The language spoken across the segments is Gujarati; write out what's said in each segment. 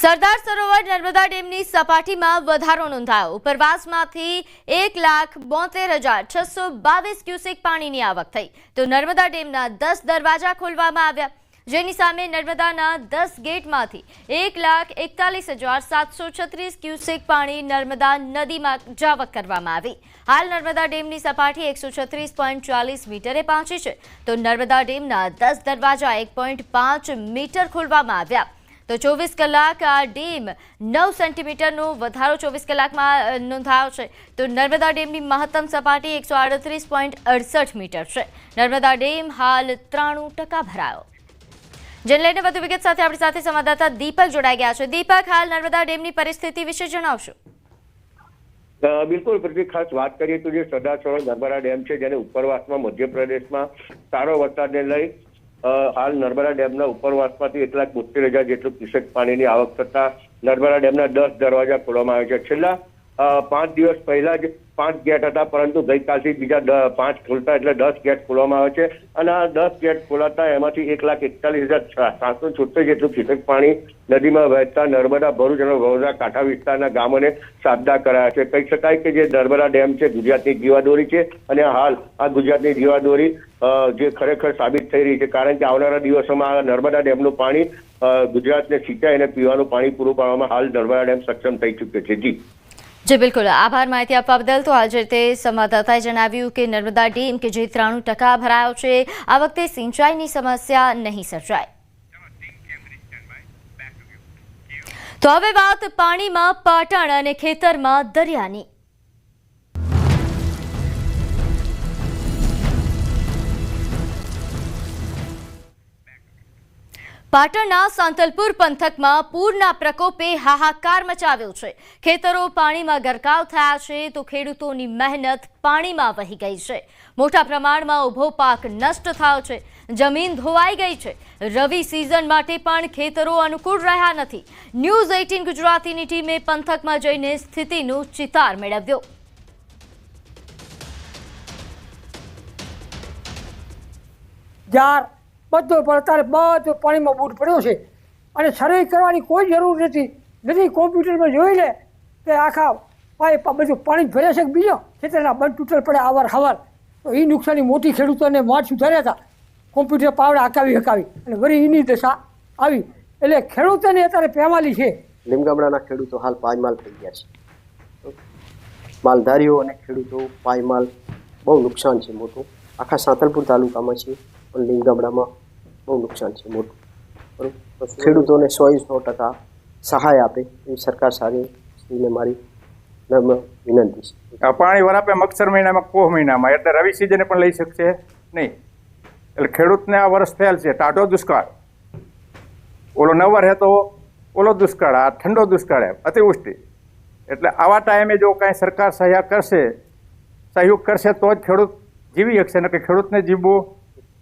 સરદાર સરોવર નર્મદા ડેમની સપાટીમાં વધારો નોંધાયો. ઉપરવાસમાંથી એક લાખ બોતેર હજાર છસો બાવીસ ક્યુસેક પાણીની આવક થઈ. તો નર્મદા ડેમના દસ દરવાજા ખોલવામાં આવ્યા. જેની સામે નર્મદાના દસ ગેટમાંથી એક લાખ એકતાલીસ હજાર સાતસો છત્રીસ ક્યુસેક પાણી નર્મદા નદીમાં જાવક કરવામાં આવી. હાલ નર્મદા ડેમની સપાટી એકસો છત્રીસ પોઈન્ટ ચાલીસ મીટરે પહોંચી છે. તો નર્મદા ડેમના દસ દરવાજા એક પોઈન્ટ પાંચ મીટર ખોલવામાં આવ્યા. તો ચોવીસ કલાક આ ડેમ નવ સેન્ટીમીટરનો વધારો ચોવીસ કલાકમાં નોંધાયો છે. તો નર્મદા ડેમની મહત્તમ સપાટી એકસો આડત્રીસ પોઈન્ટ અડસઠ મીટર છે. નર્મદા ડેમ હાલ ત્રાણું ટકા ભરાયો. જેને લઈને વધુ વિગત સાથે આપણી સાથે સંવાદદાતા દીપક જોડાઈ ગયા છે. દીપક, હાલ નર્મદા ડેમની પરિસ્થિતિ વિશે જણાવશો. બિલકુલ પ્રતિક ખાસ વાત કરીએ તો જે સરદાર સરોવર નર્મદા ડેમ છે, જેને ઉપરવાસમાં મધ્યપ્રદેશમાં સારો વરસાદને લઈ હાલ નર્મદા ડેમના ઉપરવાસમાંથી એક લાખ બોતેર હજાર જેટલું ક્યુસેક પાણીની આવક થતા નર્મદા ડેમના દસ દરવાજા ખોલવામાં આવે છે. છેલ્લા પાંચ દિવસ પહેલા જ પાંચ ગેટ હતા, પરંતુ ગઈકાલથી બીજા પાંચ ખોલતા એટલે દસ ગેટ ખોલવામાં આવે છે. અને આ દસ ગેટ ખોલાતા એમાંથી એક લાખ એકતાલીસ હજાર સાતસો છોતેર જેટલું ક્યુસેક પાણી નદીમાં વહેતા નર્મદા, ભરૂચ અને વડોદરા, કાંઠા વિસ્તારના ગામોને સાબદા કરાયા છે. કહી શકાય કે જે નર્મદા ડેમ છે, ગુજરાતની જીવાદોરી છે. અને હાલ આ ગુજરાતની જીવાદોરી જે ખરેખર સાબિત થઈ રહી છે. કારણ કે આવનારા દિવસોમાં આ નર્મદા ડેમનું પાણી ગુજરાતને સિંચાઈ અને પીવાનું પાણી પૂરું પાડવામાં હાલ નર્મદા ડેમ સક્ષમ થઈ ચૂક્યો છે. જી. જી, બિલકુલ. આભાર માહિતી આપવા બદલ. તો આજે તે સંવાદદાતાએ જણાવ્યું કે નર્મદા ડેમ કે જે ત્રાણું ટકા ભરાયો છે, આ વખતે સિંચાઈની સમસ્યા નહીં સર્જાય. તો હવે વાત પાણીમાં, પાટણ અને ખેતરમાં દરિયાની. પાટણના સાંતલપુર પંથકમાં પૂરના પ્રકોપે હાહાકાર મચાવ્યો છે. ખેતરો પાણીમાં ગરકાવ થયા છે તો ખેડૂતોની મહેનત પાણીમાં વહી ગઈ છે. મોટા પ્રમાણમાં ઊભો પાક નષ્ટ થયો છે. જમીન ધોવાઈ ગઈ છે. રવિ સિઝન માટે પણ ખેતરો અનુકૂળ રહ્યા નથી. ન્યૂઝ એઇટીન ગુજરાતીની ટીમે પંથકમાં જઈને સ્થિતિનો ચિતાર મેળવ્યો. જાર બધો પણ અત્યારે બધો પાણીમાં બૂટ પડ્યો છે. અને સર્વે કરવાની કોઈ જરૂર નથી. નથી કોમ્પ્યુટરમાં જોઈ લે કે આખા પાઇપ બધું પાણી જ ભરે છે કે બીજો? ખેતરના બંધ તૂટલ પડે આવાર હવાર. તો એ નુકસાની મોટી ખેડૂતોને માર સુધાર્યા હતા. કોમ્પ્યુટર પાવડા હકાવી હકાવી. અને વળી એની દશા આવી. એટલે ખેડૂતોને અત્યારે પેમાલી છે. લીમગામડાના ખેડૂતો હાલ પાયમાલ થઈ ગયા છે. માલધારીઓ અને ખેડૂતો પાયમાલ બહુ નુકસાન છે મોટું. આખા સાંતલપુર તાલુકામાં છે. પણ ગામડામાં બહુ નુકસાન છે મોટું. બરોબર? ખેડૂતોને સો સો ટકા સહાય આપે એવી સરકાર સારી શ્રીને મારી નમ્ર વિનંતી છે. પાણી વરાપે મગસર મહિનામાં કોહ મહિનામાં? એટલે રવિ સિઝને પણ લઈ શકશે નહીં. એટલે ખેડૂતને આ વર્ષ થયેલ છે ટાઢો દુષ્કાળ. ઓલો નવર હે તો ઓલો દુષ્કાળ, આ ઠંડો દુષ્કાળ અતિવૃષ્ટિ. એટલે આવા ટાઈમે જો કાંઈ સરકાર સહયોગ કરશે સહયોગ કરશે તો જ ખેડૂત જીવી શકશે. નકે ખેડૂતને જીવવું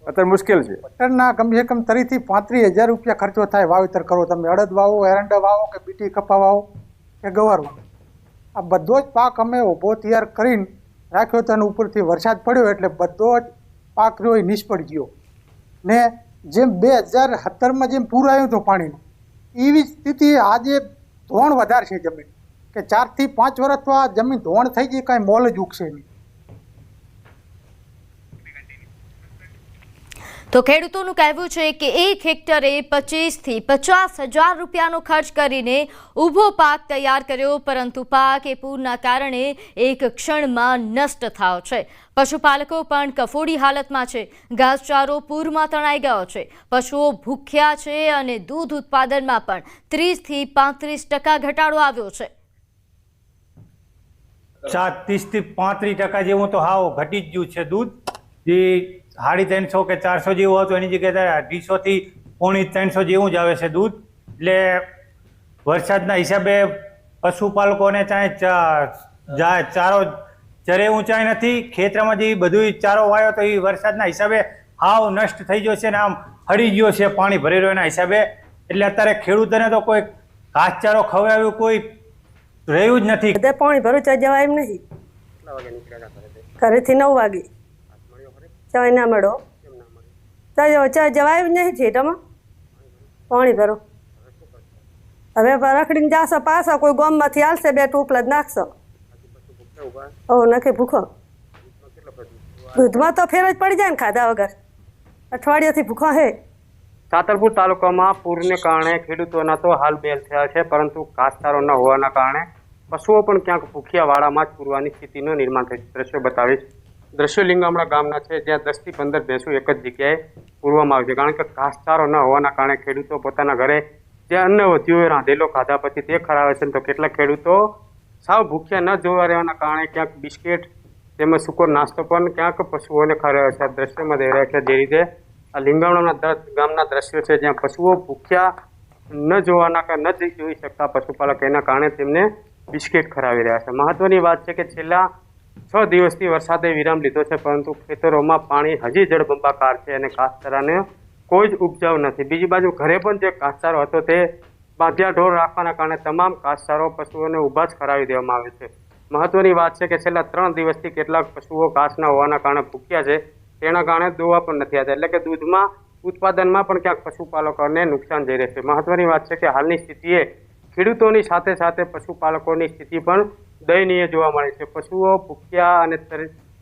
અત્યારે મુશ્કેલ છે. પટણના કમસે કમ તરીથી પાંત્રીસ હજાર રૂપિયા ખર્ચો થાય વાવેતર કરો. તમે અડદ વાવો, એરંડા વાવો કે બીટી કપા વાવો કે ગવાર વાવો. આ બધો જ પાક અમે ઊભો તૈયાર કરીને રાખ્યો તો ઉપરથી વરસાદ પડ્યો એટલે બધો જ પાક રહ્યો એ નિષ્ફળ ગયો. ને જેમ બે હજાર સત્તરમાં જેમ પૂર આવ્યું હતું પાણીનું, એવી સ્થિતિ આજે ધોણ વધારે છે જમીન. કે ચારથી પાંચ વર્ષ તો આ જમીન ધોણ થઈ ગઈ, કાંઈ મોલ જ ઉગશે નહીં. તો ખેડૂતોનું કહેવું છે કે એક હેક્ટરે પચીસથી પચાસ હજાર રૂપિયાનો ખર્ચ કરીને ઊભો પાક તૈયાર કર્યો, પરંતુ પાક એ પૂરના કારણે એક ક્ષણમાં નષ્ટ થયો છે. પશુપાલકો પણ કફોડી હાલતમાં છે. ઘાસચારો પૂરમાં તણાઈ ગયો છે. પશુઓ ભૂખ્યા છે અને દૂધ ઉત્પાદનમાં પણ ત્રીસથી પાંત્રીસ ટકા ઘટાડો આવ્યો છે. સાત, ત્રીસથી પાંત્રીસ ટકા જેવું તો હાવ ઘટી જ ગયું છે દૂધ. જે સાડી ત્રણસો કે ચારસો જેવું હતું એની જગ્યાએ અઢીસોથી પોણી ત્રણસો જેવું જ આવે છે દૂધ. એટલે વરસાદના હિસાબે પશુપાલકોને ચાહે ચા- ચારો ચરે ઊંચાઈ નથી. ખેતરમાં જે બધું ચારો વાયો તો એ વરસાદના હિસાબે હાવ નષ્ટ થઈ ગયો છે ને આમ હળી ગયો છે પાણી ભરી રહ્યો એના હિસાબે. એટલે અત્યારે ખેડૂતોને તો કોઈ ઘાસચારો ખવડાવ્યું કોઈ રહ્યું જ નથી. પાણી ભરું જવાય એમ નહીં. ઘરેથી નવ વાગે. ચા ના મળો. જવાય નહીં થિયેટરમાં પાણી ભરો. હવે રખડીને જાશો પાસો કોઈ ગોમમાંથી આવશે બે ટોપલા જ નાખશો. ઓ, નાખે ભૂખો. દૂધમાં તો ફેર જ પડી જાય ને ખાધા વગર. અઠવાડિયાથી ભૂખો હે. સાતરપુર તાલુકામાં પૂરને કારણે ખેડૂતોના તો હાલ બેલ થયા છે, પરંતુ ઘાસચારો ન હોવાના કારણે પશુઓ પણ ક્યાંક ભૂખ્યા વાળામાં જ પૂરવાની સ્થિતિનું નિર્માણ છે. દ્રશ્યો બતાવીશ દ્રશ્યો લીંગામડા ગામના છે, જ્યાં દસથી પંદર ભેંસો એક જ જગ્યાએ પૂરવામાં આવે છે. કારણ કે ઘાસચારો ન હોવાના કારણે ખેડૂતો પોતાના ઘરે જે અન્ન વધ્યું રાંધેલો ખાધા પછી તે ખરાવે છે. તો કેટલાક ખેડૂતો સાવ ભૂખ્યા ન જોવા રહેવાના કારણે ક્યાંક બિસ્કિટ તેમજ સૂકો નાસ્તો પણ ક્યાંક પશુઓને ખરાવે છે. દ્રશ્યમાં દેખાઈ રહ્યા છે જે રીતે આ લિંગામણાના ગામના દ્રશ્યો છે, જ્યાં પશુઓ ભૂખ્યા ન જોવાના ન જોઈ શકતા પશુપાલક એના કારણે તેમને બિસ્કિટ ખરાવી રહ્યા છે. મહત્વની વાત છે કે છેલ્લા છ દિવસથી વરસાદે વિરામ લીધો છે, પરંતુ ખેતરોમાં પાણી હજી જળબંબાકાર છે અને ઘાસચારાને કોઈ જ ઉપજાવ નથી. બીજી બાજુ ઘરે પણ જે ઘાસચારો હતો તે બાંધ્યા ઢોર રાખવાના કારણે તમામ ઘાસચારો પશુઓને ઊભા જ કરાવી દેવામાં આવે છે. મહત્વની વાત છે કે છેલ્લા ત્રણ દિવસથી કેટલાક પશુઓ ઘાસના હોવાના કારણે ભૂખ્યા છે, તેના કારણે દોવા પણ નથી આવતા. એટલે કે દૂધમાં, ઉત્પાદનમાં પણ ક્યાંક પશુપાલકોને નુકસાન જઈ રહે છે. મહત્વની વાત છે કે હાલની સ્થિતિએ ખેડૂતોની સાથે સાથે પશુપાલકોની સ્થિતિ પણ દયનીય જોવા મળે છે. પશુઓ ભૂખ્યા અને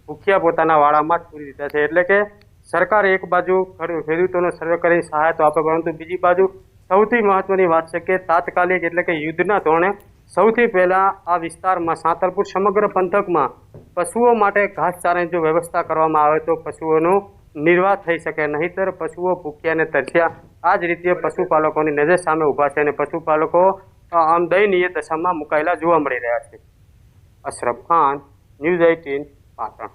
ભૂખ્યા પોતાના વાડામાં જ પૂરી દીધા છે. એટલે કે સરકાર એક બાજુ ખેડૂ- ખેડૂતોનો સર્વે કરી સહાય તો આપે, પરંતુ બીજી બાજુ સૌથી મહત્વની વાત છે કે તાત્કાલિક એટલે કે યુદ્ધના ધોરણે સૌથી પહેલા આ વિસ્તારમાં સાંતલપુર સમગ્ર પંથકમાં પશુઓ માટે ઘાસચારાની જો વ્યવસ્થા કરવામાં આવે તો પશુઓનું નિર્વાહ થઈ શકે. નહીંતર પશુઓ ભૂખ્યા અને તરસ્યા. આ જ રીતે પશુપાલકોની નજર સામે ઊભા છે અને પશુપાલકો આમ દયનીય દશામાં મુકાયેલા જોવા મળી રહ્યા છે. Ashraf Khan news eighteen Patan.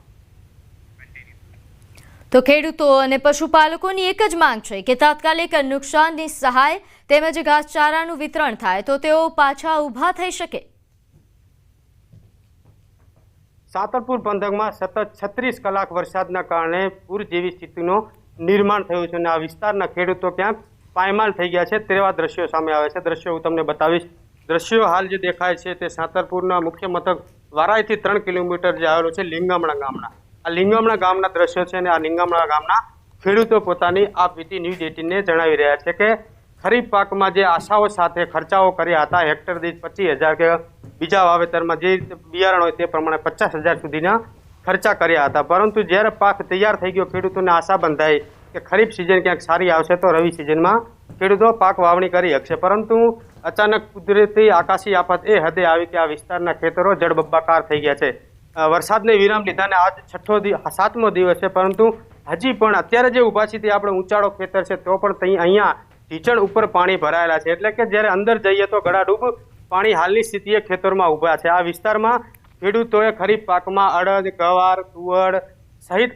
તો ખેડૂતો અને પશુપાલકોની એક જ માંગ છે કે તાત્કાલિક નુકસાનની સહાય તેમજ ઘાસચારાનું વિતરણ થાય તો તેઓ પાછા ઊભા થઈ શકે. સાતરપુર પંથકમાં સતત છત્રીસ કલાક વરસાદના કારણે પૂર જેવી સ્થિતિનું નિર્માણ થયું છે અને આ વિસ્તારના ખેડૂતો ક્યાંક પાયમાલ થઈ ગયા છે તેવા દ્રશ્યો સામે આવે છે દ્રશ્યો હું તમને બતાવીશ. દ્રશ્યો હાલ જે દેખાય છે તે સાતરપુરના મુખ્ય મથક વારાઈથી ત્રણ કિલોમીટર જે આવેલું છે લિંગામણા ગામના. આ લિંગામણા ગામના દ્રશ્યો છે અને આ લિંગામણા ગામના ખેડૂતો પોતાની આ પીટી ન્યૂઝ એટીનને જણાવી રહ્યા છે કે ખરીફ પાકમાં જે આશાઓ સાથે ખર્ચાઓ કર્યા હતા, હેક્ટર દીઠ પચીસ હજાર કે બીજા વાવેતરમાં જે રીતે બિયારણ હોય તે પ્રમાણે પચાસ હજાર સુધીના ખર્ચા કર્યા હતા. પરંતુ જ્યારે પાક તૈયાર થઈ ગયો, ખેડૂતોને આશા બંધાઈ કે ખરીફ સિઝન ક્યાંક સારી આવશે તો રવિ સિઝનમાં ખેડૂતો પાક વાવણી કરી શકશે. પરંતુ અચાનક કુદરતી આકાશી આફત એ હદે આવી કે આ વિસ્તારના ખેતરો જળબંબાકાર થઈ ગયા છે. વરસાદને વિરામ લીધા અને આજ છઠ્ઠો સાતમો દિવસ છે, પરંતુ હજી પણ અત્યારે જે ઊભા છે તે આપણે ઊંચાળો ખેતર છે, તો પણ અહીંયા ઢીચણ ઉપર પાણી ભરાયેલા છે. એટલે કે જ્યારે અંદર જઈએ તો ગળાડૂબ પાણી હાલની સ્થિતિએ ખેતરમાં ઊભા છે. આ વિસ્તારમાં ખેડૂતોએ ખરીફ પાકમાં અડદ, ગવાર, તુવર સહિત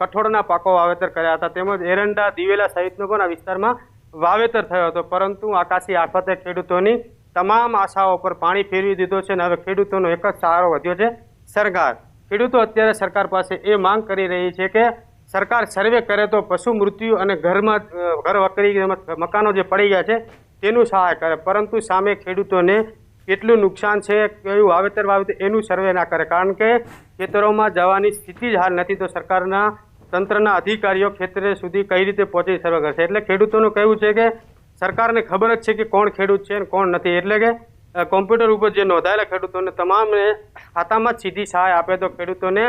કઠોળના પાકો વાવેતર કર્યા હતા. તેમજ એરંડા, દિવેલા સહિતનો પણ આ વિસ્તારમાં વાવેતર થયો હતો. પરંતુ આકાશી આફતે ખેડૂતોની તમામ આશાઓ પર પાણી ફેરવી દીધો છે અને હવે ખેડૂતોનો એક જ સહારો વધ્યો છે. સરકાર, ખેડૂતો અત્યારે સરકાર પાસે એ માંગ કરી રહી છે કે સરકાર સર્વે કરે તો પશુ મૃત્યુ અને ઘરમાં ઘર વકરી મકાનો જે પડી ગયા છે, તેનું સહાય કરે. પરંતુ સામે ખેડૂતોને કેટલું નુકસાન છે, કયું વાવેતર વાવેતર એનું સર્વે ના કરે. કારણ કે ખેતરોમાં જવાની સ્થિતિ જ હાલ નથી. તો સરકારના તંત્રના અધિકારીઓ ખેતરે સુધી કઈ રીતે પહોંચી સર્વે કરશે? એટલે ખેડૂતોનું કહેવું છે કે સરકારને ખબર જ છે કે કોણ ખેડૂત છે અને કોણ નથી. એટલે કે કોમ્પ્યુટર ઉપર જે નોંધાયેલા ખેડૂતોને તમામને ખાતામાં જ સીધી સહાય આપે તો ખેડૂતોને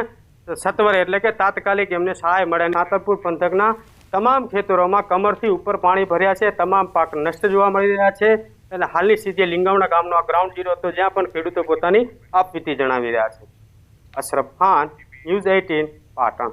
સત્વરે, એટલે કે તાત્કાલિક એમને સહાય મળે. નાતરપુર પંથકના તમામ ખેતરોમાં કમરથી ઉપર પાણી ભર્યા છે. તમામ પાક નષ્ટ જોવા મળી રહ્યા છે. અને હાલની સ્થિતિએ લિંગાવણા ગામનો, આ ગ્રાઉન્ડ ઝીરો હતો, જ્યાં પણ ખેડૂતો પોતાની આપવીતી જણાવી રહ્યા છે. Ashraf Khan, news eighteen, Patan.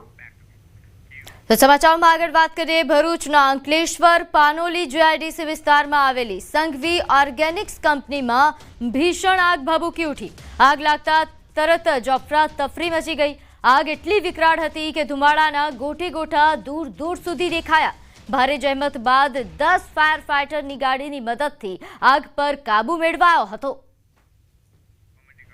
તો સમાચારમાં આગળ વાત કરીએ, ભરૂચના અંકલેશ્વર પાનોલી જીઆઈડીસી વિસ્તારમાં આવેલી સંઘવી ઓર્ગેનિક્સ કંપનીમાં ભીષણ આગ ભભૂકી ઉઠી. આગ લાગતા તરત જ અફરા તફરી મચી ગઈ. આગ એટલી વિકરાળ હતી કે ધુમાડાના ગોઠે ગોઠા દૂર દૂર સુધી દેખાયા. ભારે જહેમત બાદ દસ ફાયર ફાઇટરની ગાડીની મદદથી આગ પર કાબુ મેળવાયો હતો.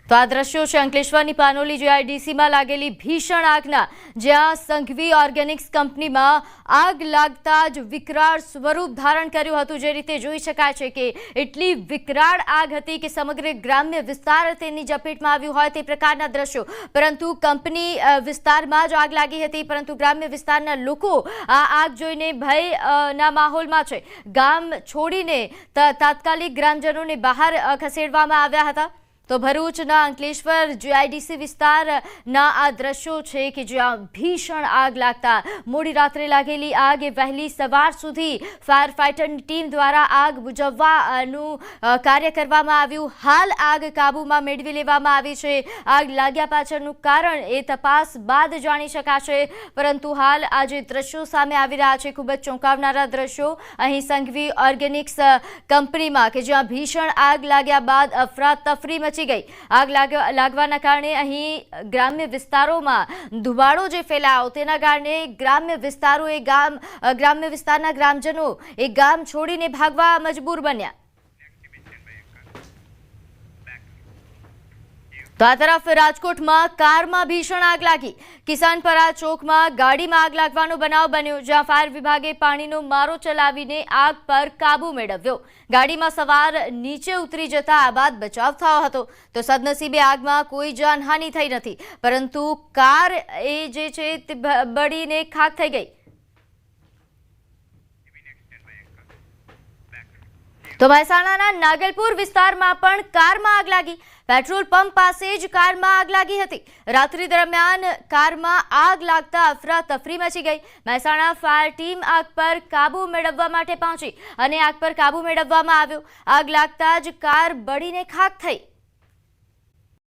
તો આ દ્રશ્યો છે અંકલેશ્વરની પાનોલી જીઆઈડીસીમાં લાગેલી ભીષણ આગના, જ્યાં સંઘવી ઓર્ગેનિક્સ કંપનીમાં આગ લાગતા જ વિકરાળ સ્વરૂપ ધારણ કર્યું હતું. જે રીતે જોઈ શકાય છે કે એટલી વિકરાળ આગ હતી કે સમગ્ર ગ્રામ્ય વિસ્તાર તેની ઝપેટમાં આવ્યું હોય તે પ્રકારના દ્રશ્યો. પરંતુ કંપની વિસ્તારમાં જ આગ લાગી હતી, પરંતુ ગ્રામ્ય વિસ્તારના લોકો આ આગ જોઈને ભય ના માહોલમાં છે. ગામ છોડીને તાત્કાલિક ગ્રામજનોને બહાર ખસેડવામાં આવ્યા હતા. તો ભરૂચના અંકલેશ્વર જીઆઈડીસી વિસ્તારના આ દ્રશ્યો છે કે જ્યાં ભીષણ આગ લાગતા મોડી રાત્રે લાગેલી આગ એ વહેલી સવાર સુધી ફાયર ફાઇટરની ટીમ દ્વારા આગ બુઝવવાનું કાર્ય કરવામાં આવ્યું. હાલ આગ કાબૂમાં મેળવી લેવામાં આવી છે. આગ લાગ્યા પાછળનું કારણ એ તપાસ બાદ જાણી શકાશે. પરંતુ હાલ આ જે દ્રશ્યો સામે આવી રહ્યા છે, ખૂબ જ ચોંકાવનારા દ્રશ્યો. અહીં સંઘવી ઓર્ગેનિક્સ કંપનીમાં કે જ્યાં ભીષણ આગ લાગ્યા બાદ અફરાતફરી મચી ગઈ. આગ લાગ- લાગવાના કારણે અહીં ગ્રામ્ય વિસ્તારોમાં ધુમાડો જે ફેલાયો, તેના કારણે ગ્રામ્ય વિસ્તારો એ ગામ ગ્રામ્ય વિસ્તારના ગ્રામજનો એ ગામ છોડીને ભાગવા મજબૂર બન્યા. તો આ તરફ રાજકોટમાં કારમાં ભીષણ આગ લાગી. કિસાનપરા ચોકમાં ગાડીમાં આગ લાગવાનો બનાવ બન્યો, જ્યાં ફાયર વિભાગે પાણીનો મારો ચલાવીને આગ પર કાબુ મેળવ્યો. ગાડીમાં સવાર નીચે ઉતરી જતા આ બાદ બચાવ થયો હતો. તો સદનસીબે આગમાં કોઈ જાનહાનિ થઈ નથી, પરંતુ કાર એ જે છે તે બળીને ખાક થઈ ગઈ. તો મહેસાણાના નાગલપુર વિસ્તારમાં પણ કારમાં આગ લાગી. પેટ્રોલ પંપ પાસે જ કારમાં આગ લાગી હતી. રાત્રિ દરમિયાન કારમાં આગ લાગતા અફરાતફરી મચી ગઈ. મહેસાણા ફાયર ટીમ આગ પર કાબુ મેળવવા માટે પહોંચી અને આગ પર કાબુ મેળવવામાં આવ્યો. આગ લાગતા જ કાર બળીને ખાક થઈ.